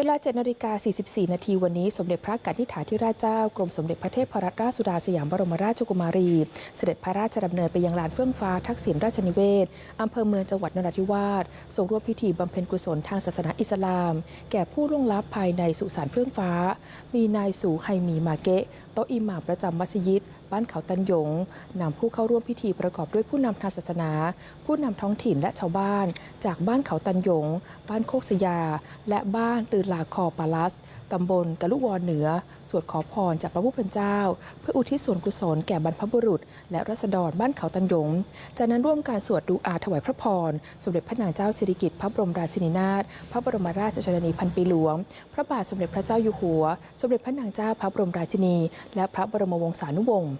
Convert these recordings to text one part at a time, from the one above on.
เวลา7นาฬิกา44 นาทีวันนี้สมเด็จพระกันิษฐาธิราชเจ้ากรมสมเด็จพระเทพรัตนราชสุดาสยามบรมราชกุมารี เสด็จพระราชดำเนินไปยังลานเฟื่องฟ้าทักษิณราชนิเวศอำเภอเมืองจังหวัดนราธิวาสทรงร่วมพิธีบำเพ็ญกุศลทางศาสนาอิสลาม แก่ผู้ล่วงลับภายในสุสานเฟื่องฟ้า มีนายสูไฮมีมาเกะ ตะอิหม่ามประจำมัสยิด บ้านเขาตันยงนำผู้เข้าร่วมพิธีประกอบด้วยผู้นำทางศาสนา ผู้นำท้องถิ่นและชาวบ้าน จากบ้านเขาตันยง บ้านโคกสยา และบ้านตือลาคอปาลัส ตำบลกะลุวอนเหนือ สวดขอพรจากพระผู้เป็นเจ้า เพื่ออุทิศส่วนกุศลแก่บรรพบุรุษ และรัษฎรบ้านเขาตันยง จากนั้นร่วมการสวดดูอาถวายพระพร สมเด็จพระนางเจ้าสิริกิติ์พระบรมราชินีนาถ พระบรมราชชนนีพันปีหลวง พระบาทสมเด็จพระเจ้าอยู่หัว สมเด็จพระนางเจ้าพระบรมราชินี และพระบรมวงศานุวงศ์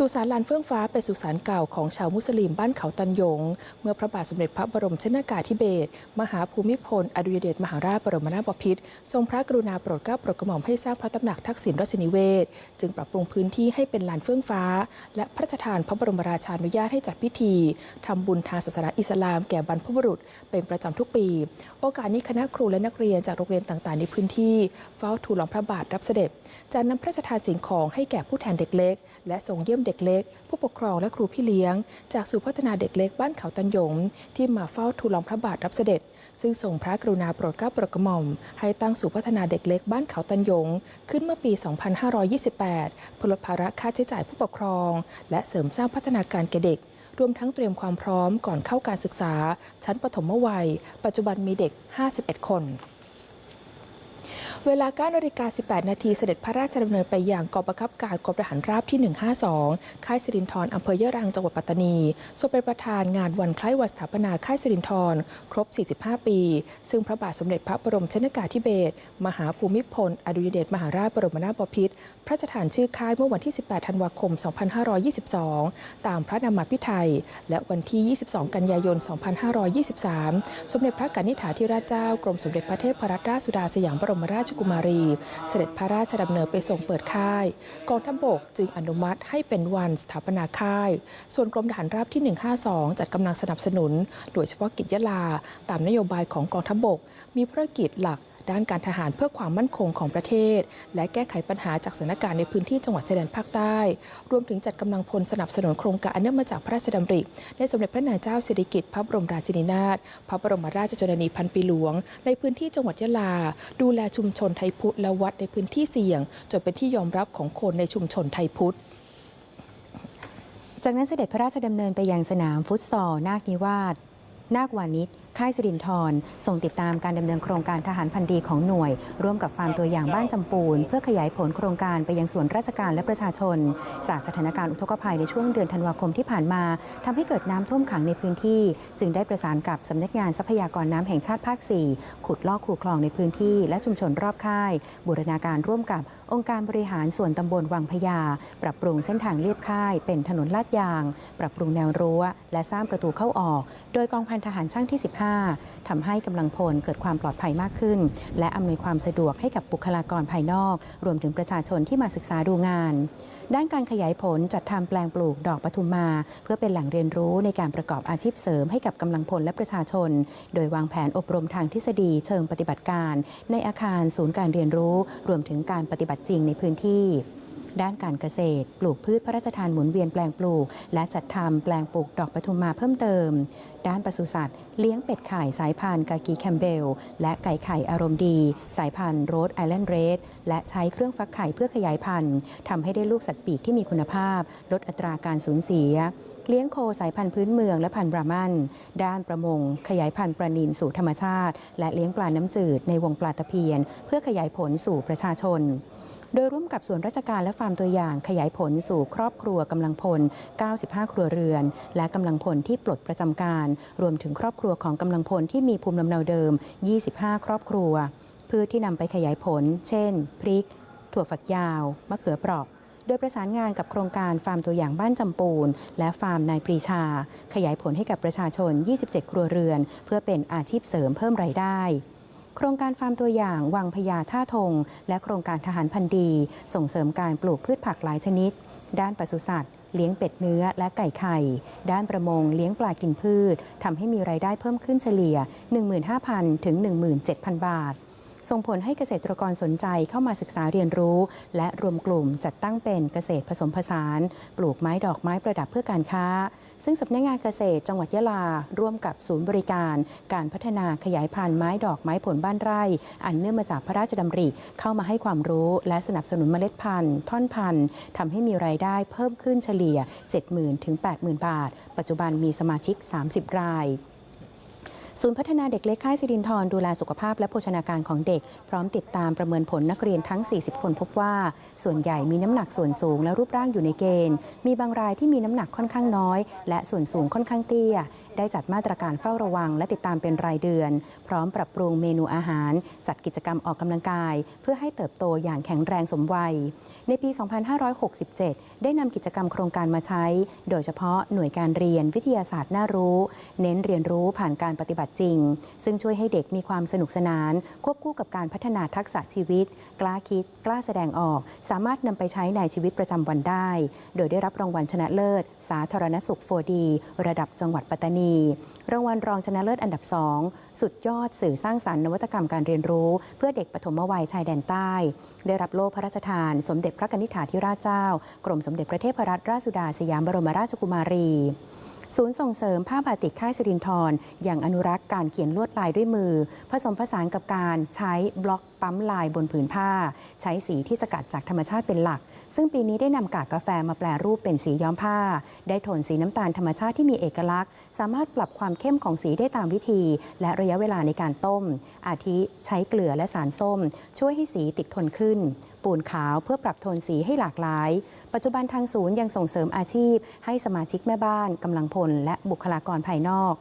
สุสานลานเฟื่องฟ้าเป็นสุสานเก่าของชาวมุสลิมบ้านเขาตันยง เมื่อพระบาทสมเด็จพระบรมชนากาธิเบศรมหาภูมิพล อดุยเดชมหาราชบรมนาถบพิตรทรงพระกรุณาโปรดเกล้าโปรดกระหม่อมให้สร้างพระตำหนักทักษิณราชนิเวศ จึงปรับปรุงพื้นที่ให้เป็นลานเฟื่องฟ้า และพระราชทานพระบรมราชานุญาตให้จัดพิธีทำบุญทางศาสนาอิสลามแก่บรรพบุรุษ เป็นประจำทุกปี โอกาสนี้คณะครูและนักเรียนจากโรงเรียนต่างๆ ในพื้นที่เฝ้าทูลละพระบาทรับเสด็จ จะนำพระราชทานสิ่งของให้แก่ผู้แทนเด็กเล็ก และส่งเยี่ยมเด็กเล็ก ผู้ปกครองและครูพี่เลี้ยง จากศูนย์พัฒนาเด็กเล็กบ้านเขาตันยง ที่มาเฝ้าทูลละพระบาทรับเสด็จ ซึ่งทรงพระกรุณาโปรดเกล้าโปรดกระหม่อม ให้ตั้งศูนย์พัฒนาเด็กเล็กบ้านเขาตันยง ขึ้นเมื่อปี 2528เพื่อลดภาระค่าใช้จ่ายผู้ปกครอง และเสริมสร้างพัฒนาการแก่เด็กรวมทั้งเตรียมความพร้อมก่อนเข้าการศึกษา ชั้นปฐมวัย ปัจจุบันมีเด็ก 51 คน เวลา9นาฬิกา18 นาทีเสด็จพระราชดำเนินไปยังกองบังคับการกรมทหารราบที่ 152 ค่ายสิรินธรอำเภอยะรังจังหวัดปัตตานีทรงเป็นประธานงานวันคล้ายวันสถาปนาค่ายสิรินธรครบ 45 ปี ซึ่งพระบาทสมเด็จพระบรมชนกาธิเบศรมหาภูมิพล อดุลยเดชมหาราชบรมนาถบพิตรพระราชทานชื่อค่ายเมื่อวันที่ 18 ธันวาคม 2522 ตามพระนามาพิไทย และวันที่ 22 กันยายน 2523 สมเด็จพระกนิษฐาธิราชเจ้ากรมสมเด็จพระเทพรัตนราชสุดาสยามบรมราชชกุมารี เสด็จพระราชดำเนินไปส่งเปิดค่าย กองทัพบกจึงอนุมัติให้เป็นวันสถาปนาค่าย ส่วนกรมทหารราบที่ 152 จัดกำลังสนับสนุน โดยเฉพาะกิจยะลา ตามนโยบายของกองทัพบก มีภารกิจหลัก ด้านการทหารเพื่อความมั่นคงของประเทศ และแก้ไขปัญหาจากสถานการณ์ในพื้นที่จังหวัดชายแดนภาคใต้ รวมถึงจัดกำลังพลสนับสนุนโครงการอันเนื่องมาจากพระราชดำริ ในสมเด็จพระนางเจ้าสิริกิติ์พระบรมราชินีนาถพระบรมราชชนนีพันปีหลวง ในพื้นที่จังหวัดยะลา ดูแลชุมชนไทยพุทธและวัดในพื้นที่เสี่ยงจนเป็นที่ยอมรับของคนในชุมชนไทยพุทธจากนั้นเสด็จพระราชดำเนินไปยังสนามฟุตซอลนาคนิวาสนาควานิช ค่ายสิรินทรส่งติดตามการดำเนินโครงการทหารพันดีของหน่วย ร่วมกับฟาร์มตัวอย่างบ้านจำปูน เพื่อขยายผลโครงการไปยังส่วนราชการและประชาชน จากสถานการณ์อุทกภัยในช่วงเดือนธันวาคมที่ผ่านมาทำให้เกิดน้ำท่วมขังในพื้นที่ จึงได้ประสานกับสำนักงานทรัพยากรน้ำแห่งชาติภาค 4 ขุดลอกคูคลองในพื้นที่และชุมชนรอบค่าย บูรณาการร่วมกับองค์การบริหารส่วนตำบลวังพญาปรับปรุงเส้นทางเลียบค่าย เป็นถนนลาดยาง ปรับปรุงแนวรั้ว และสร้างประตูเข้าออก โดยกองพันทหารช่างที่ 15ทำให้กำลังพลเกิดความปลอดภัยมากขึ้น และอำนวยความสะดวกให้กับบุคลากรภายนอก รวมถึงประชาชนที่มาศึกษาดูงาน ด้านการขยายผลจัดทำแปลงปลูกดอกปทุมมา เพื่อเป็นแหล่งเรียนรู้ในการประกอบอาชีพเสริมให้กับกำลังพลและประชาชน โดยวางแผนอบรมทางทฤษฎีเชิงปฏิบัติการ ในอาคารศูนย์การเรียนรู้ รวมถึงการปฏิบัติจริงในพื้นที่ ด้านการเกษตร ปลูกพืชพระราชทานหมุนเวียนแปลงปลูก และจัดทำแปลงปลูกดอกปทุมมาเพิ่มเติม ด้านปศุสัตว์ เลี้ยงเป็ดไข่สายพันธุ์กากีแคมเบล และไก่ไข่อารมณ์ดี สายพันธุ์โรดไอแลนด์เรดและใช้เครื่องฟักไข่เพื่อขยายพันธุ์ทำให้ได้ลูกสัตว์ปีกที่มีคุณภาพ ลดอัตราการสูญเสียเลี้ยงโคสายพันธุ์พื้นเมืองและพันธุ์บรามัน ด้านประมง ขยายพันธุ์ปลานิลสู่ธรรมชาติ และเลี้ยงปลาน้ำจืดในวงปลาตะเพียน เพื่อขยายผลสู่ประชาชน โดยร่วมกับส่วนราชการและฟาร์มตัวอย่างขยายผลสู่ครอบครัวกำลังพล 95 ครัวเรือน และกำลังพลที่ปลดประจำการ รวมถึงครอบครัวของกำลังพลที่มีภูมิลำเนาเดิม 25 ครอบครัวพืชที่นำไปขยายผล เช่น พริก ถั่วฝักยาว มะเขือเปราะโดยประสานงานกับโครงการฟาร์มตัวอย่างบ้านจำปูน และฟาร์มนายปรีชา ขยายผลให้กับประชาชน 27 ครัวเรือน เพื่อเป็นอาชีพเสริมเพิ่มรายได้ โครงการฟาร์มตัวอย่างวังพญาท่าทง และโครงการทหารพันธีส่งเสริมการปลูกพืชผักหลายชนิด ด้านปศุสัตว์เลี้ยงเป็ดเนื้อและไก่ไข่ ด้านประมงเลี้ยงปลากินพืชทำให้มีรายได้เพิ่มขึ้นเฉลี่ย 15,000 ถึง 17,000 บาท ส่งผลให้เกษตรกรสนใจเข้ามาศึกษาเรียนรู้ และรวมกลุ่มจัดตั้งเป็นเกษตรผสมผสาน ปลูกไม้ดอกไม้ประดับเพื่อการค้า ซึ่งสำนักงานเกษตรจังหวัดยะลา ร่วมกับศูนย์บริการ การพัฒนาขยายพันธุ์ไม้ดอกไม้ผลบ้านไร่ อันเนื่องมาจากพระราชดำริเข้ามาให้ความรู้ และสนับสนุนเมล็ดพันธุ์ ท่อนพันธุ์ทำให้มีรายได้เพิ่มขึ้นเฉลี่ย 70,000ถึง80,000 บาท ปัจจุบันมีสมาชิก 30 ราย ศูนย์พัฒนาเด็กเล็กค่ายสิรินทรดูแลสุขภาพและโภชนาการของเด็ก พร้อมติดตามประเมินผลนักเรียนทั้ง 40 คนพบว่า ส่วนใหญ่มีน้ำหนักส่วนสูงและรูปร่างอยู่ในเกณฑ์ มีบางรายที่มีน้ำหนักค่อนข้างน้อย และส่วนสูงค่อนข้างเตี้ย ได้จัดมาตรการเฝ้าระวัง และติดตามเป็นรายเดือน พร้อมปรับปรุงเมนูอาหาร จัดกิจกรรมออกกำลังกาย เพื่อให้เติบโตอย่างแข็งแรงสมวัย ในปี 2567 ได้นำกิจกรรมโครงการมาใช้ โดยเฉพาะหน่วยการเรียนวิทยาศาสตร์น่ารู้ เน้นเรียนรู้ผ่านการปฏิบัติจริง ซึ่งช่วยให้เด็กมีความสนุกสนาน ควบคู่กับการพัฒนาทักษะชีวิต กล้าคิด กล้าแสดงออก สามารถนำไปใช้ในชีวิตประจำวันได้ โดยได้รับรางวัลชนะเลิศ สาธารณสุข 4D ระดับจังหวัดปัตตานีรางวัลรองชนะเลิศอันดับ 2 สุดยอดสื่อสร้างสรรค์นวัตกรรมการเรียนรู้ เพื่อเด็กปฐมวัยชายแดนใต้ ได้รับโล่พระราชทาน สมเด็จพระกนิษฐาธิราชเจ้า กรมสมเด็จพระเทพรัตนราชสุดาสยามบรมราชกุมารีศูนย์ส่งเสริมผ้าบาติกค่ายสิรินทรอย่างอนุรักษ์การเขียนลวดลายด้วยมือ ผสมผสานกับการใช้บล็อกปั๊มลายบนผืนผ้า ใช้สีที่สกัดจากธรรมชาติเป็นหลัก ซึ่งปีนี้ได้นำกากกาแฟมาแปลรูปเป็นสีย้อมผ้า ได้โทนสีน้ำตาลธรรมชาติที่มีเอกลักษณ์ สามารถปรับความเข้มของสีได้ตามวิธี และระยะเวลาในการต้ม อาทิใช้เกลือและสารส้ม ช่วยให้สีติดทนขึ้น ปูนขาวเพื่อปรับโทนสีให้หลากหลาย ปัจจุบันทางศูนย์ยังส่งเสริมอาชีพ ให้สมาชิกแม่บ้านกำลังพลและบุคลากรภายนอก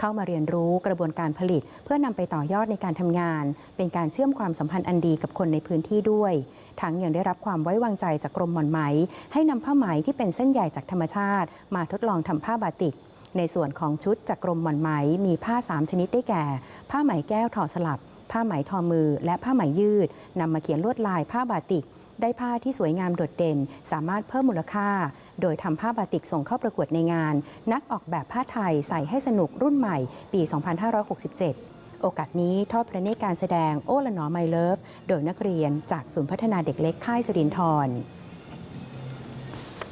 เข้ามาเรียนรู้กระบวนการผลิต เพื่อนำไปต่อยอดในการทำงาน เป็นการเชื่อมความสัมพันธ์อันดีกับคนในพื้นที่ด้วย ทั้งยังได้รับความไว้วางใจจากกรมหม่อนไหม ให้นำผ้าไหมที่เป็นเส้นใหญ่จากธรรมชาติ มาทดลองทำผ้าบาติก ในส่วนของชุดจากกรมหม่อนไหม มีผ้า 3 ชนิดได้แก่ ผ้าไหมแก้วทอสลับ ผ้าไหมทอมือ และผ้าไหมยืดนำมาเขียนลวดลายผ้าบาติก ได้ผ้าที่สวยงามโดดเด่น สามารถเพิ่มมูลค่า โดยทำผ้าบาติกส่งเข้าประกวดในงาน นักออกแบบผ้าไทยใส่ให้สนุกรุ่นใหม่ ปี 2567โอกาสนี้ทอดพระเนตรการแสดงโอละหนอไมเลิฟ โดยนักเรียนจากศูนย์พัฒนาเด็กเล็กค่ายสิรินทร์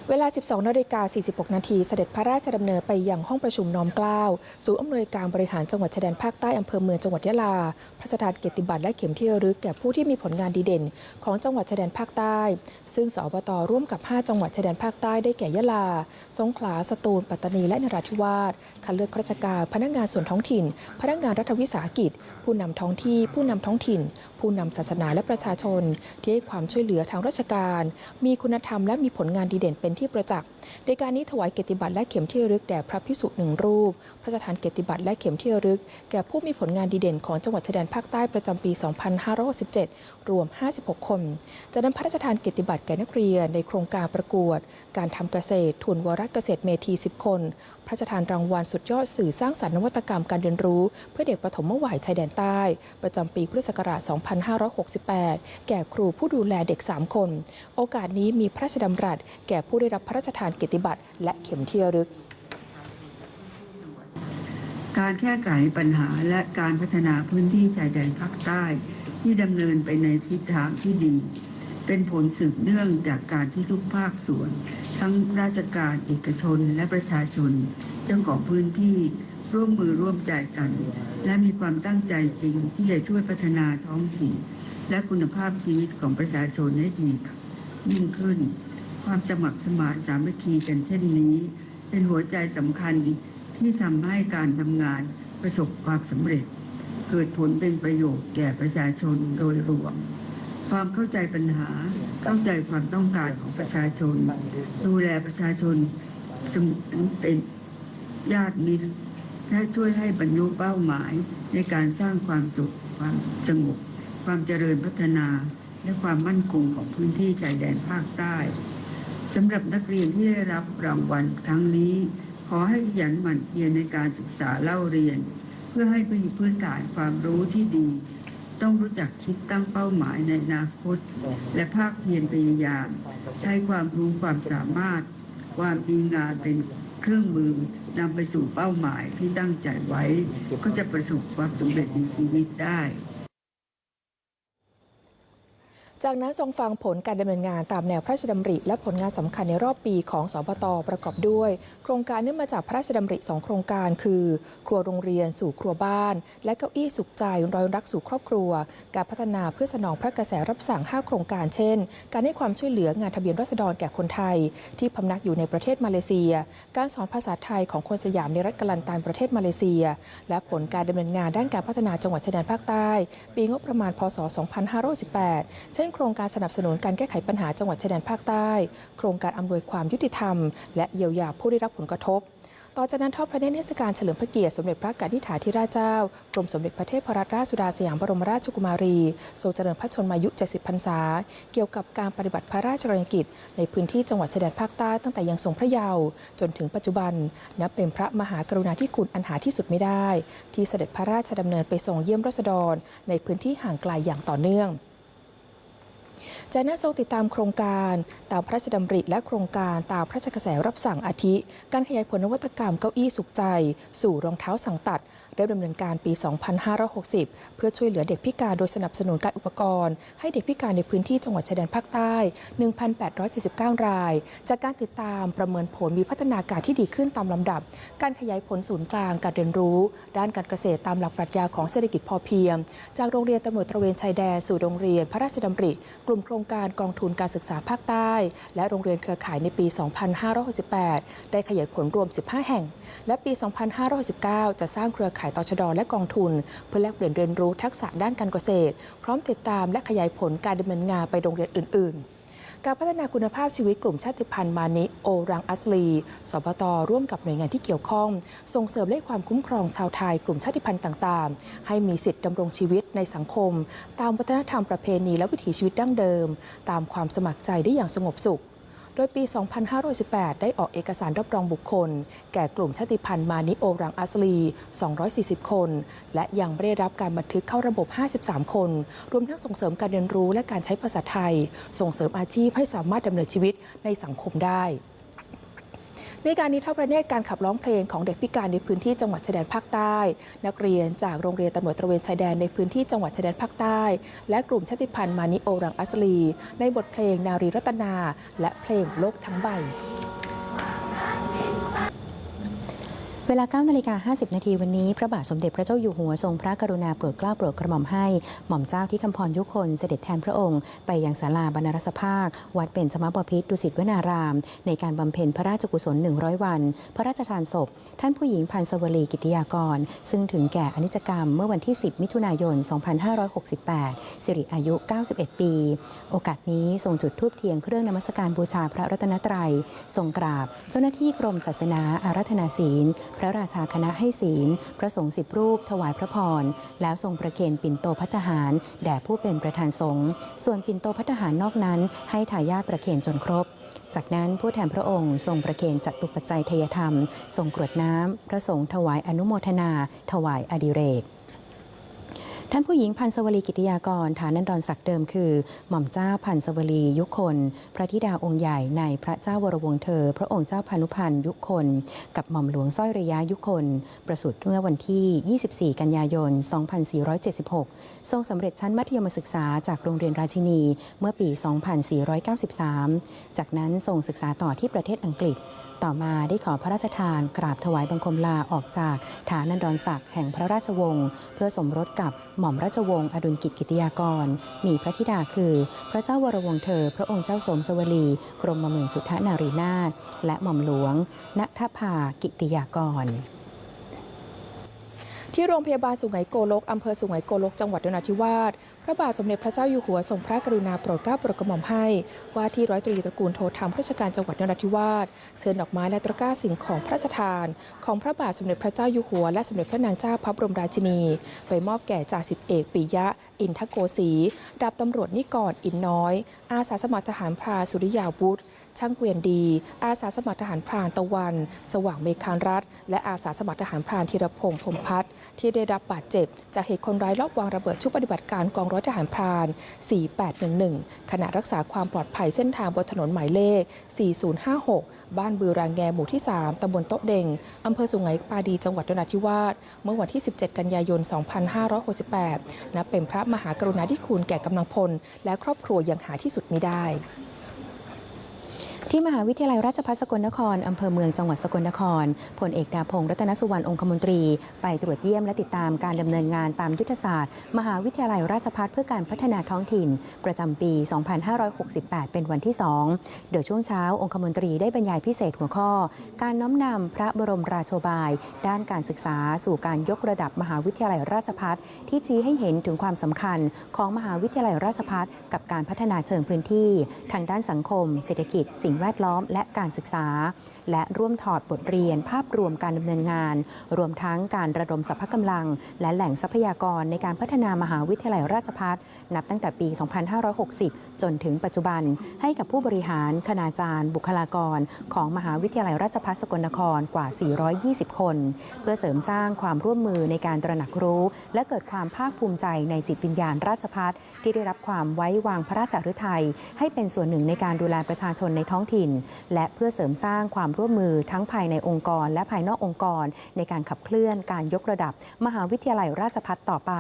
เวลา 12นาฬิกา46 นาที เสด็จพระราชดำเนินไปยังห้องประชุมน้อมเกล้าศูนย์อำนวยการบริหารจังหวัดชายแดนภาคใต้อำเภอเมืองจังหวัดยะลา พระราชทานเกียรติบัตรและเข็มที่ระลึกแก่ผู้ที่มีผลงานดีเด่น ของจังหวัดชายแดนภาคใต้ ซึ่งสอบตร่วมกับ 5 จังหวัดชายแดนภาคใต้ได้แก่ยะลา สงขลา สตูล ปัตตานี และนราธิวาสคัดเลือกข้าราชการ พนักงานส่วนท้องถิ่น พนักงานรัฐวิสาหกิจ ผู้นำท้องที่ ผู้นำท้องถิ่น ผู้นำศาสนาและประชาชน ที่ให้ความช่วยเหลือทางราชการ มีคุณธรรมและมีผลงานดีเด่นเป็นที่ประจักษ์ในการนี้ถวายเกียรติบัตรและเข็มที่ระลึกแด่พระพิสุหนึ่งรูป พระราชทานเกียรติบัตรและเข็มที่ระลึก แก่ผู้มีผลงานดีเด่นของจังหวัดชายแดนภาคใต้ประจำปี 2567 รวม 56 คนจะนำพระราชทานเกียรติบัตรแก่นักเรียนในโครงการประกวด การทำเกษตร ทุนวรเกษตรเมธี 10 คน ระราชทานรางวัลสุดยอดสื่อสร้างสรรค์นวัตกรรมการเรียนรู้ เพื่อเด็กประถมวัยชายแดนใต้ ประจำปีพุทธศักราช 2568 แก่ครูผู้ดูแลเด็ก 3 คน โอกาสนี้มีพระราชดำรัส แก่ผู้ได้รับพระราชทานเกียรติบัตรและเข็มที่ระลึก การแก้ไขปัญหาและการพัฒนาพื้นที่ชายแดนภาคใต้ ที่ดำเนินไปในทิศทางที่ดี เป็นผลสืบเนื่องจากการที่ทุกภาคส่วน ทั้งราชการเอกชนและประชาชน เจ้าของพื้นที่ร่วมมือร่วมใจกัน และมีความตั้งใจจริงที่จะช่วยพัฒนาท้องถิ่น และคุณภาพชีวิตของประชาชนให้ดียิ่งขึ้น ความสมัครสมานสามัคคีกันเช่นนี้ เป็นหัวใจสำคัญที่ทำให้การทำงานประสบความสำเร็จ เกิดผลเป็นประโยชน์แก่ประชาชนโดยรวม ความเข้าใจปัญหาเข้าใจความต้องการของประชาชน ดูแลประชาชนสมเป็นญาติมิตรและช่วยให้บรรลุเป้าหมายในการสร้างความสุขความสงบความเจริญพัฒนาและความมั่นคงของพื้นที่ชายแดนภาคใต้สำหรับนักเรียนที่ได้รับรางวัลครั้งนี้ ขอให้ขยันหมั่นเพียรในการศึกษาเล่าเรียน เพื่อให้มีพื้นฐานความรู้ที่ดี ต้องรู้จักคิดตั้งเป้าหมายในอนาคต และภาคเพียรพยายาม ใช้ความรู้ความสามารถ ความดีงานเป็นเครื่องมือนำไปสู่เป้าหมายที่ตั้งใจไว้ ก็จะประสบความสำเร็จในชีวิตได้ จากนั้นทรงฟังผลการดำเนินงานตามแนวพระราชดำริ และผลงานสำคัญในรอบปีของสบตประกอบด้วย โครงการเนื่องมาจากพระราชดำริสองโครงการ คือ ครัวโรงเรียนสู่ครัวบ้าน และเก้าอี้สุขใจรอยรักสู่ครอบครัว การพัฒนาเพื่อสนองพระกระแสรับสั่ง 5 โครงการเช่น การให้ความช่วยเหลืองานทะเบียนราษฎรแก่คนไทย ที่พำนักอยู่ในประเทศมาเลเซีย การสอนภาษาไทยของคนสยามในรัฐกะลันตันประเทศมาเลเซีย และผลการดำเนินงานด้านการพัฒนาจังหวัดชายแดนภาคใต้ ปีงบประมาณพศ 2518 เช่นโครงการสนับสนุนการแก้ไขปัญหาจังหวัดชายแดนภาคใต้ โครงการอำนวยความยุติธรรม และเยียวยาผู้ได้รับผลกระทบ ต่อจากนั้นทอดพระเนตรเทศกาลเฉลิมพระเกียรติสมเด็จพระกนิษฐาธิราชเจ้ากรมสมเด็จพระเทพรัตนราชสุดาสยามบรมราชกุมารีทรงเจริญพระชนมายุ 70 พรรษา เกี่ยวกับการปฏิบัติพระราชกรณียกิจ ในพื้นที่จังหวัดชายแดนภาคใต้ตั้งแต่ยังทรงพระเยาว์จนถึงปัจจุบัน นับเป็นพระมหากรุณาธิคุณอันหาที่สุดไม่ได้ ที่เสด็จพระราชดำเนินไปทรงเยี่ยมราษฎร ในพื้นที่ห่างไกลอย่างต่อเนื่อง จากนั้นทรงติดตามโครงการตามพระราชดำริและโครงการตามพระราชกระแสรับสั่งอาทิ การขยายผลนวัตกรรมเก้าอี้สุขใจ สู่รองเท้าสั่งตัดเริ่มดำเนินการปี 2560 เพื่อช่วยเหลือเด็กพิการโดยสนับสนุนการอุปกรณ์ ให้เด็กพิการในพื้นที่จังหวัดชายแดนภาคใต้ 1,879 ราย จากการติดตามประเมินผลมีพัฒนาการที่ดีขึ้นตามลำดับ การขยายผลศูนย์กลางการเรียนรู้ ด้านการเกษตรตามหลักปรัชญาของเศรษฐกิจพอเพียง จากโรงเรียนตำรวจตระเวนชายแดนสู่โรงเรียนพระราชดำริ กลุ่มโครงการกองทุนการศึกษาภาคใต้ และโรงเรียนเครือข่ายในปี 2568 ได้ขยายผลรวม 15 แห่ง และปี 2519จะสร้างเครือข่ายถ่ายตชดและกองทุน เพื่อแลกเปลี่ยนเรียนรู้ทักษะด้านการเกษตร พร้อมติดตามและขยายผลการดำเนินงานไปโรงเรียนอื่น ๆการพัฒนาคุณภาพชีวิตกลุ่มชาติพันธุ์มานิโอรังอัสลี สปตร่วมกับหน่วยงานที่เกี่ยวข้อง ส่งเสริมและความคุ้มครองชาวไทยกลุ่มชาติพันธุ์ต่างๆ ให้มีสิทธิดำรงชีวิตในสังคม ตามวัฒนธรรมประเพณีและวิถีชีวิตดั้งเดิม ตามความสมัครใจได้อย่างสงบสุข โดยปี 2518 ได้ออกเอกสารรับรองบุคคล แก่กลุ่มชาติพันธุ์มานิโอรังอัสลี 240 คน และยังไม่ได้รับการบันทึกเข้าระบบ 53 คน รวมทั้งส่งเสริมการเรียนรู้และการใช้ภาษาไทย ส่งเสริมอาชีพให้สามารถดำเนินชีวิตในสังคมได้ ในการนี้เท่าประเนตการขับร้องเพลงของเด็กพิการในพื้นที่จังหวัดชายแดนภาคใต้ นักเรียนจากโรงเรียนตำรวจตระเวนชายแดนในพื้นที่จังหวัดชายแดนภาคใต้ และกลุ่มชาติพันธุ์มานิโอรังอัสลี ในบทเพลงนารีรัตนา และเพลงโลกทั้งใบ เวลา9นาฬิกา50 นาทีวันนี้ พระบาทสมเด็จพระเจ้าอยู่หัวทรงพระกรุณาโปรดเกล้าโปรดกระหม่อมให้ หม่อมเจ้าที่คำพรยุคนเสด็จแทนพระองค์ ไปยังศาลาบรรณรสภาค วัดเป็นจมบพิตรดุสิตวนาราม ในการบำเพ็ญพระราชกุศล 100 วัน พระราชทานศพ ท่านผู้หญิงพันสวลีกิติยากร ซึ่งถึงแก่อนิจกรรมเมื่อวันที่ 10 มิถุนายน 2568 สิริอายุ 91 ปี โอกาสนี้ทรงจุดธูปเทียนเครื่องนมัสการบูชาพระรัตนตรัยทรงกราบ เจ้าหน้าที่กรมศาสนาอารัธนาศีลพระราชาคณะให้ศีล พระสงฆ์สิบรูปถวายพระพร แล้วทรงประเคนปิ่นโตพัฒหาร แด่ผู้เป็นประธานสงฆ์ ส่วนปิ่นโตพัฒหารนอกนั้นให้ทายาทประเคนจนครบจากนั้นผู้แทนพระองค์ทรงประเคนจัตุปัจจัยทยธรรม ทรงกรวดน้ำ พระสงฆ์ถวายอนุโมทนา ถวายอดิเรก ท่านผู้หญิงพันสวลีกิติยากรฐานันดรศักดิ์เดิมคือ หม่อมเจ้าพันสวลียุคน พระธิดาองค์ใหญ่ในพระเจ้าวรวงเธอ พระองค์เจ้าพานุพันธ์ยุคน กับหม่อมหลวงสร้อยระยะยุคน ประสูติเมื่อวันที่ 24 กันยายน 2476 ทรงสำเร็จชั้นมัธยมศึกษาจากโรงเรียนราชินี เมื่อปี 2493 จากนั้นทรงศึกษาต่อที่ประเทศอังกฤษ ต่อมาได้ขอพระราชทานกราบถวายบังคมลาออกจากฐานันดรศักดิ์แห่งพระราชวงศ์เพื่อสมรสกับหม่อมราชวงศ์อดุลกิจกิติยากร มีพระธิดาคือ พระเจ้าวรวงศ์เธอ พระองค์เจ้าสมสวลี กรมเมืองสุทธนารีนาถและหม่อมหลวงณทภากิติยากรที่โรงพยาบาลสุไหงโกลก อำเภอสุไหงโกลก จังหวัดนราธิวาส ระบาทสมเด็จพระเจ้าอยู่หัวทรงพระกรุณาโปรดเกล้าโปรดกระหม่อมให้ ว่าที่ร้อยตรีตระกูลโทธรรมราชการจังหวัดนราธิวาสเชิญดอกไม้และตะกร้าสิ่งของพระราชทาน ของพระบาทสมเด็จพระเจ้าอยู่หัว และสมเด็จพระนางเจ้าพระบรมราชินี ไปมอบแก่จ่าสิบเอกปิยะ อินทโกศีดาบตำรวจนิกรอินน้อย อาสาสมัครทหารพรานสุริยาวุธช่างเกวียนดี อาสาสมัครทหารพรานตะวัน สว่างเมฆานรัฐ และอาสาสมัครทหารพรานธีรพงษ์พรมพัฒน์ที่ได้รับบาดเจ็บ จากเหตุคนร้ายลอบวางระเบิดชุดปฏิบัติการกองร้อยทหารพราน 4811 ขณะรักษาความปลอดภัยเส้นทางบนถนนหมายเลข 4056 บ้านบือรางแงหมู่ที่ 3 ตำบลโต๊ะเด่งอำเภอสุไหงปาดี จังหวัดนราธิวาส เมื่อวันที่ 17 กันยายน 2568 นับเป็นพระมหากรุณาธิคุณแก่กำลังพล และครอบครัวยังหาที่สุดมิได้ ที่มหาวิทยาลัยราชภัฏสกลนคร อำเภอเมืองจังหวัดสกลนครพลเอกดาพงศ์รัตนสุวรรณองคมนตรี ไปตรวจเยี่ยมและติดตามการดำเนินงานตามยุทธศาสตร์ มหาวิทยาลัยราชภัฏเพื่อการพัฒนาท้องถิ่น ประจำปี 2568 เป็นวันที่2โดยช่วงเช้าองคมนตรีได้บรรยายพิเศษหัวข้อ การน้อมนำพระบรมราโชบาย ด้านการศึกษาสู่การยกระดับมหาวิทยาลัยราชภัฏที่ชี้ให้เห็นถึงความสำคัญของมหาวิทยาลัยราชภัฏกับการพัฒนาเชิงพื้นที่ ทางด้านสังคม เศรษฐกิจสิ่งแวดล้อมและการศึกษา และร่วมถอดบทเรียนภาพรวมการดำเนินงาน รวมทั้งการระดมสรรพกำลัง และแหล่งทรัพยากรในการพัฒนามหาวิทยาลัยราชภัฏนับตั้งแต่ปี 2560 จนถึงปัจจุบัน ให้กับผู้บริหาร คณาจารย์ บุคลากร ของมหาวิทยาลัยราชภัฏสกลนครกว่า 420 คน เพื่อเสริมสร้างความร่วมมือในการตระหนักรู้ และเกิดความภาคภูมิใจในจิตวิญญาณราชภัฏที่ได้รับความไว้วางพระราชฤทัยให้เป็นส่วนหนึ่งในการดูแลประชาชนในท้องถิ่น และเพื่อเสริมสร้างความร่วมมือทั้งภายในองค์กร และภายนอกองค์กร ในการขับเคลื่อนการยกระดับ มหาวิทยาลัยราชภัฏต่อไป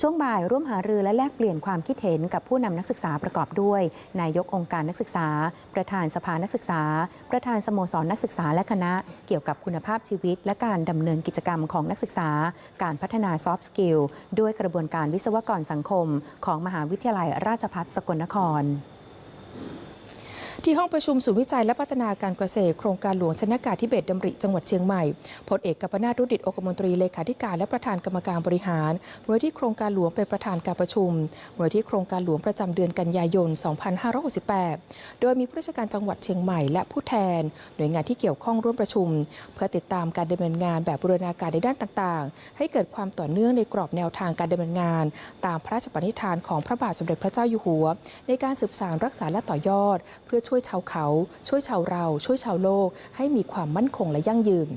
ช่วงบ่ายร่วมหารือและแลกเปลี่ยนความคิดเห็นกับผู้นำนักศึกษาประกอบด้วย นายกองค์การนักศึกษา ประธานสภานักศึกษา ประธานสโมสรนักศึกษาและคณะ เกี่ยวกับคุณภาพชีวิต และการดำเนินกิจกรรมของนักศึกษา การพัฒนาซอฟต์สกิลด้วยกระบวนการวิศวกรสังคม ของมหาวิทยาลัยราชภัฏสกลนคร ที่ห้องประชุมศูนย์วิจัยและพัฒนาการเกษตรโครงการหลวงชนากาธิเบศรดำริจังหวัดเชียงใหม่พลเอกกัปนาทรุดิตอกมนตรีเลขาธิการและประธานกรรมการบริหารหน่วยที่โครงการหลวงเป็นประธานการประชุมหน่วยที่โครงการหลวงประจำเดือนกันยายน 2568 โดยมีผู้ราชการจังหวัดเชียงใหม่และผู้แทน หน่วยงานที่เกี่ยวข้องร่วมประชุม เพื่อติดตามการดำเนินงานแบบบูรณาการในด้านต่างๆ ให้เกิดความต่อเนื่องในกรอบแนวทางการดำเนินงาน ตามพระราชปณิธานของพระบาทสมเด็จพระเจ้าอยู่หัว ในการสืบสานรักษาและต่อยอด เพื่อช่วยชาวเขา ช่วยชาวเรา ช่วยชาวโลก ให้มีความมั่นคงและยั่งยืน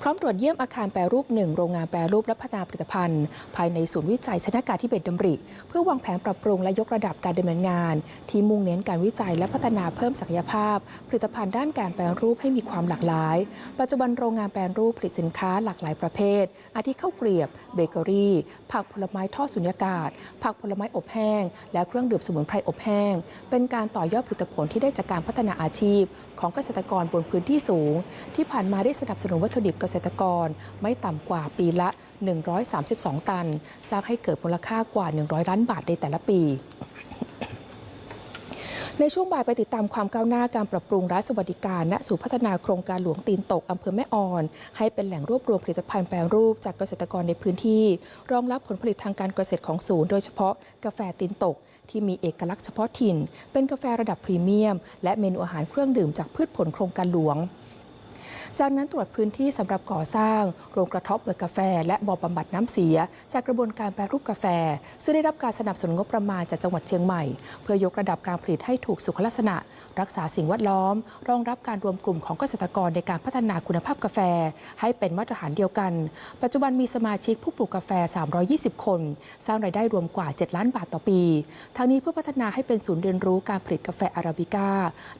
พร้อมตรวจเยี่ยมอาคารแปรรูปหนึ่งโรงงานแปรรูปและพัฒนาผลิตภัณฑ์ ภายในศูนย์วิจัยชนะการที่เบตดำริ เพื่อวางแผนปรับปรุงและยกระดับการดำเนินงาน ที่มุ่งเน้นการวิจัยและพัฒนาเพิ่มศักยภาพ ผลิตภัณฑ์ด้านการแปรรูปให้มีความหลากหลาย ปัจจุบันโรงงานแปรรูปผลิตสินค้าหลากหลายประเภท อาทิข้าวเกรียบ เบเกอรี่ ผักผลไม้ทอดสุญญากาศ ผักผลไม้อบแห้ง และเครื่องดื่มสมุนไพรอบแห้ง เป็นการต่อยอดผลิตผลที่ได้จากการพัฒนาอาชีพ ของเกษตรกรบนพื้นที่สูง ที่ผ่านมาได้สนับสนุนวัตถุดิบเกษตรกรไม่ต่ำกว่าปีละ 132 ตัน สร้างให้เกิดมูลค่ากว่า 100 ล้านบาทในแต่ละปีในช่วงบ่ายไปติดตามความก้าวหน้าการปรับปรุงร้านสวัสดิการ ณศูนย์พัฒนาโครงการหลวงตีนตกอำเภอแม่ออน ให้เป็นแหล่งรวบรวมผลิตภัณฑ์แปรรูปจากเกษตรกรในพื้นที่ รองรับผลผลิตทางการเกษตรของศูนย์โดยเฉพาะกาแฟตีนตก ที่มีเอกลักษณ์เฉพาะถิ่น เป็นกาแฟระดับพรีเมียม และเมนูอาหารเครื่องดื่มจากพืชผลโครงการหลวง จากนั้นตรวจพื้นที่สำหรับก่อสร้าง โรงกระทบเปลือกกาแฟ และบ่อบำบัดน้ำเสีย จากกระบวนการแปรรูปกาแฟ ซึ่งได้รับการสนับสนุนงบประมาณจากจังหวัดเชียงใหม่ เพื่อยกระดับการผลิตให้ถูกสุขลักษณะ รักษาสิ่งแวดล้อม รองรับการรวมกลุ่มของเกษตรกรในการพัฒนาคุณภาพกาแฟ ให้เป็นมาตรฐานเดียวกัน ปัจจุบันมีสมาชิกผู้ปลูกกาแฟ 320 คน สร้างรายได้รวมกว่า 7 ล้านบาทต่อปี ทั้งนี้เพื่อพัฒนาให้เป็นศูนย์เรียนรู้การผลิตกาแฟอาราบิก้า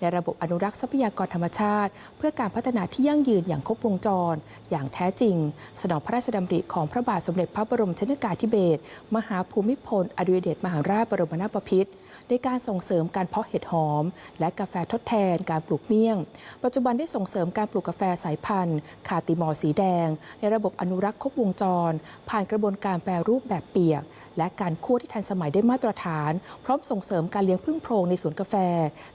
ในระบบอนุรักษ์ทรัพยากรธรรมชาติ เพื่อการพัฒนาที่ยั่งยืนอย่างครบวงจร อย่างแท้จริง สนองพระราชดำริของพระบาทสมเด็จพระบรมชนกาธิเบศรมหาภูมิพลอดุลยเดชมหาราชบรมนาถบพิตร ในการส่งเสริมการเพาะเห็ดหอม และกาแฟทดแทนการปลูกเมี่ยง ปัจจุบันได้ส่งเสริมการปลูกกาแฟสายพันธุ์ คาติมอร์สีแดง ในระบบอนุรักษ์ครบวงจร ผ่านกระบวนการแปรรูปแบบเปียก และการคั่วที่ทันสมัยได้มาตรฐาน พร้อมส่งเสริมการเลี้ยงพึ่งโพรงในสวนกาแฟ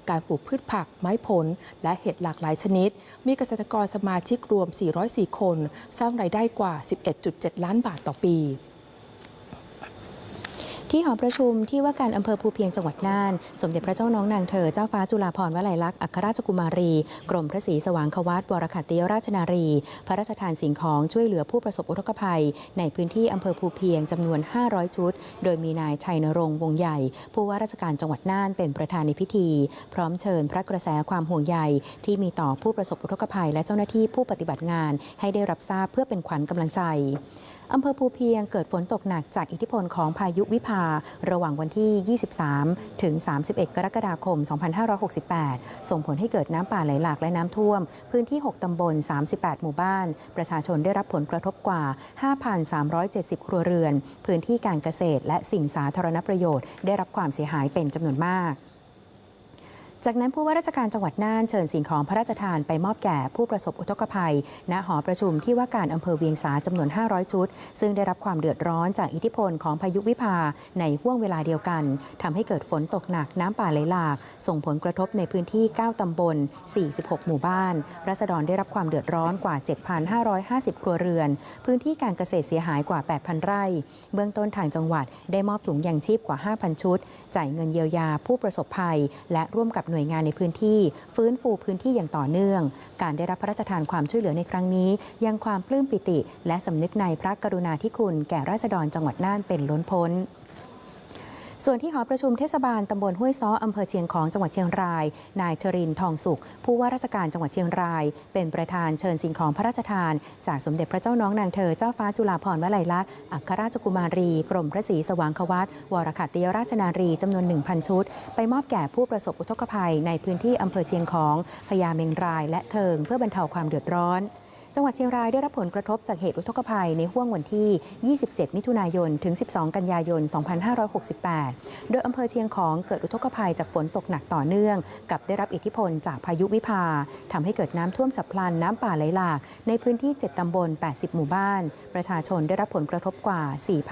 การปลูกพืชผัก ไม้ผล และเห็ดหลากหลายชนิด มีเกษตรกรสมาชิกรวม 404 คน สร้างรายได้กว่า 11.7 ล้านบาทต่อปี ที่หอประชุมที่ว่าการอำเภอภูเพียงจังหวัดน่าน สมเด็จพระเจ้าน้องนางเธอเจ้าฟ้าจุฬาภรณ์วลัยลักษณ์อัครราชกุมารี กรมพระศรีสว่างควัตวรขัตติยราชนารี พระราชทานสิ่งของช่วยเหลือผู้ประสบอุทกภัย ในพื้นที่อำเภอภูเพียงจำนวน 500 ชุด โดยมีนายชัยนรงค์วงใหญ่ ผู้ว่าราชการจังหวัดน่านเป็นประธานในพิธี พร้อมเชิญพระกระแสความห่วงใยที่มีต่อผู้ประสบอุทกภัย และเจ้าหน้าที่ผู้ปฏิบัติงาน ให้ได้รับทราบเพื่อเป็นขวัญกำลังใจ อำเภอภูเพียงเกิดฝนตกหนักจากอิทธิพลของพายุวิภา ระหว่างวันที่ 23 ถึง 31 กรกฎาคม 2568 ส่งผลให้เกิดน้ำป่าไหลหลากและน้ำท่วม พื้นที่ 6 ตำบล 38 หมู่บ้าน ประชาชนได้รับผลกระทบกว่า 5,370 ครัวเรือน พื้นที่การเกษตรและสิ่งสาธารณประโยชน์ ได้รับความเสียหายเป็นจำนวนมาก จากนั้นผู้ว่าราชการจังหวัดน่านเชิญสิ่งของพระราชทานไปมอบแก่ผู้ประสบอุทกภัย ณ หอประชุมที่ว่าการอำเภอเวียงสาจำนวน 500 ชุด ซึ่งได้รับความเดือดร้อนจากอิทธิพลของพายุวิภาในห่วงเวลาเดียวกันทำให้เกิดฝนตกหนักน้ำป่าไหลหลาก ส่งผลกระทบในพื้นที่ 9ตำบล 46 หมู่บ้านรัษฎรได้รับความเดือดร้อนกว่า 7,550 ครัวเรือน พื้นที่การเกษตรเสียหายกว่า 8,000 ไร่ เบื้องต้นทางจังหวัดได้มอบถุงยางชีพกว่า 5,000 ชุด จ่ายเงินเยียวยาผู้ประสบภัย และร่วมกับหน่วยน่วยงานในพื้นที่ ฟื้นฟูพื้นที่อย่างต่อเนื่อง การได้รับพระราชทานความช่วยเหลือในครั้งนี้ ยังความปลื้มปิติ และสำนึกในพระกรุณาธิคุณแก่ราษฎรจังหวัดน่านเป็นล้นพ้น ส่วนที่หอประชุมเทศบาลตำบลห้วยซ้ออำเภอเชียงของจังหวัดเชียงราย นายชรินทองสุข ผู้ว่าราชการจังหวัดเชียงราย เป็นประธานเชิญสิ่งของพระราชทาน จากสมเด็จพระเจ้าน้องนางเธอเจ้าฟ้าจุฬาภรณ์วลัยลักษณ์อัครราชกุมารี กรมพระศรีสว่างควัตวรขัตติยราชนารีจำนวน 1,000 ชุด ไปมอบแก่ผู้ประสบอุทกภัยในพื้นที่อำเภอเชียงของพญาเมงราย และเทิงเพื่อบรรเทาความเดือดร้อน จังหวัดเชียงรายได้รับผลกระทบจากเหตุอุทกภัยในห่วงวันที่ 27 มิถุนายน ถึง 12 กันยายน 2568 โดยอำเภอเชียงของเกิดอุทกภัยจากฝนตกหนักต่อเนื่อง กับได้รับอิทธิพลจากพายุวิภาทำให้เกิดน้ำท่วมฉับพลันน้ำป่าไหลหลาก ในพื้นที่ 7ตำบล 80 หมู่บ้าน ประชาชนได้รับผลกระทบกว่า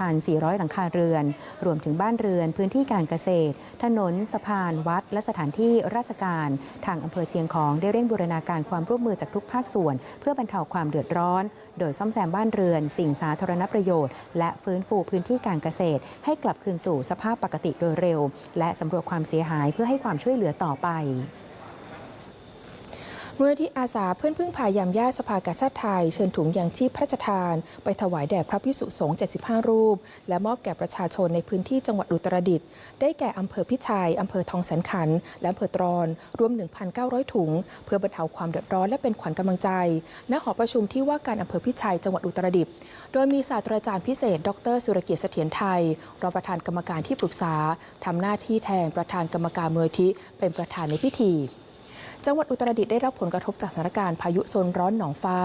4,400 หลังคาเรือน รวมถึงบ้านเรือนพื้นที่การเกษตร ถนน สะพาน วัด และสถานที่ราชการ ทางอำเภอเชียงของได้เร่งบูรณาการความร่วมมือจากทุกภาคส่วน เพื่อบรรเทาความเดือดร้อน โดยซ่อมแซมบ้านเรือน สิ่งสาธารณประโยชน์ และฟื้นฟูพื้นที่การเกษตร ให้กลับคืนสู่สภาพปกติโดยเร็ว และสำรวจความเสียหายเพื่อให้ความช่วยเหลือต่อไป มูลนิธิอาสาเพื่อนพึ่งพายามญาติสภากาชาติไทย เชิญถุงยางชีพพระราชทาน ไปถวายแด่พระพิสุสงฆ์75 รูป และมอบแก่ประชาชนในพื้นที่จังหวัดอุตรดิตถ์ได้แก่อำเภอพิชัยอำเภอทองแสนขันและอำเภอตรอน รวม 1,900 ถุง เพื่อบรรเทาความเดือดร้อนและเป็นขวัญกำลังใจณหอประชุมที่ว่าการอำเภอพิชัยจังหวัดอุตรดิตถ์โดยมีศาสตราจารย์พิเศษ ดร สุรเกียรติเสถียรไทยรองประธานกรรมการที่ปรึกษาทำหน้าที่แทนประธานกรรมการมูลนิธิเป็นประธานในพิธี จังหวัดอุตรดิตถ์ได้รับผลกระทบจากสถานการณ์พายุโซนร้อนหนองฟ้า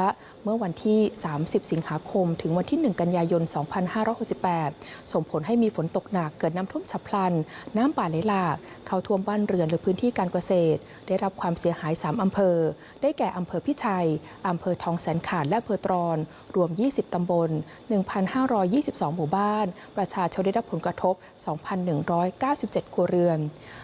เมื่อวันที่ 30 สิงหาคม ถึงวันที่ 1 กันยายน 2568 ส่งผลให้มีฝนตกหนักเกิดน้ำท่วมฉับพลัน น้ำป่าไหลหลาก เข้าท่วมบ้านเรือนหรือพื้นที่การเกษตร ได้รับความเสียหาย 3 อำเภอ ได้แก่อำเภอพิชัย อำเภอทองแสนขานและอำเภอตรอน รวม 20 ตำบล 1,522 หมู่บ้าน ประชาชนได้รับผลกระทบ 2,197 ครัวเรือน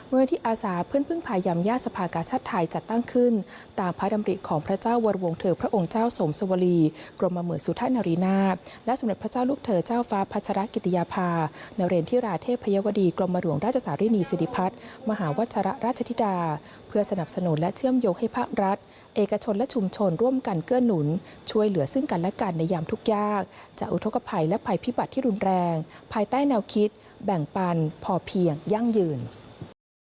มูลนิธิอาสาเพื่อนพึ่งพายามญาติสภากาชาติไทยจัดตั้งขึ้น ตามพระดำริของพระเจ้าวรวงเธอพระองค์เจ้าสมสวลี กรมเหมือนสุทานารีนาถและสมเด็จพระเจ้าลูกเธอเจ้าฟ้าพัชรกิติยาภานเรนทิราเทพพยวดีกรมหลวงราชสารีนีสิริพัฒน์มหาวชรราชธิดา เพื่อสนับสนุนและเชื่อมโยงให้ภาครัฐ เอกชนและชุมชนร่วมกันเกื้อหนุน ช่วยเหลือซึ่งกันและกันในยามทุกยาก จากอุทกภัยและภัยพิบัติที่รุนแรง ภายใต้แนวคิด แบ่งปัน พอเพียง ยั่งยืน